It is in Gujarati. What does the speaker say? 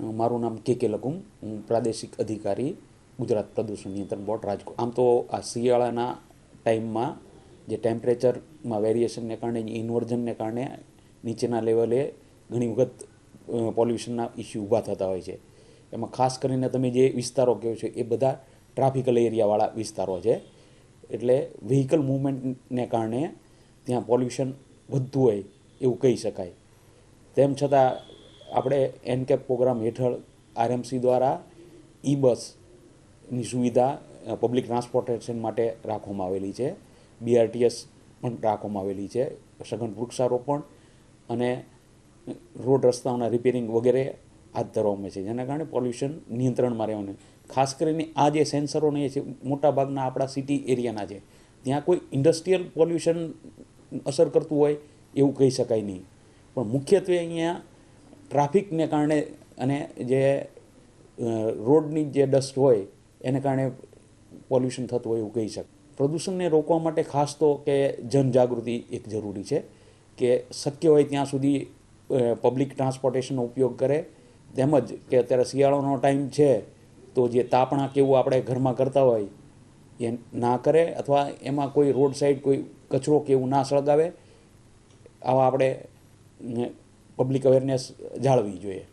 મારું નામ કે કે લકુમ હું પ્રાદેશિક અધિકારી, ગુજરાત પ્રદૂષણ નિયંત્રણ બોર્ડ, રાજકોટ. આમ તો આ શિયાળાના ટાઈમમાં જે ટેમ્પરેચરમાં વેરિએશનને કારણે ઇન્વર્ઝનને કારણે નીચેના લેવલે ઘણી વખત પોલ્યુશનના ઇસ્યુ ઊભા થતા હોય છે. એમાં ખાસ કરીને તમે જે વિસ્તારો કહો છો, એ બધા ટ્રાફિકલ એરિયાવાળા વિસ્તારો છે. એટલે વ્હીકલ મૂવમેન્ટને કારણે ત્યાં પોલ્યુશન વધતું હોય એવું કહી શકાય. તેમ છતાં આપણે એનકેપ પ્રોગ્રામ હેઠળ આરએમસી દ્વારા ઈ બસની સુવિધા પબ્લિક ટ્રાન્સપોર્ટેશન માટે રાખવામાં આવેલી છે. બીઆરટીએસ પણ રાખવામાં આવેલી છે. સઘન વૃક્ષારોપણ અને રોડ રસ્તાઓના રિપેરિંગ વગેરે હાથ ધરવામાં છે. જેના કારણે પોલ્યુશન નિયંત્રણમાં રહેવાનું ખાસ કરીને આ જે સેન્સરોને છે મોટાભાગના આપણા સિટી એરિયાના છે. ત્યાં કોઈ ઇન્ડસ્ટ્રીયલ પોલ્યુશન અસર કરતું હોય એવું કહી શકાય નહીં. પણ મુખ્યત્વે અહીંયા ટ્રાફિકને કારણે અને જે રોડની જે ડસ્ટ હોય, એને કારણે પોલ્યુશન થતું હોય એવું કહી શકાય. પ્રદૂષણને રોકવા માટે ખાસ તો કે જનજાગૃતિ એક જરૂરી છે કે શક્ય હોય ત્યાં સુધી પબ્લિક ટ્રાન્સપોર્ટેશનનો ઉપયોગ કરે. તેમજ કે અત્યારે શિયાળાનો ટાઈમ છે, તો જે તાપણા કેવું આપણે ઘરમાં કરતા હોય, એ ના કરે અથવા એમાં કોઈ રોડ સાઈડ કોઈ કચરો કેવું ના સળગાવે, આવા આપણે પબ્લિક અવેરનેસ જાળવવી જોઈએ.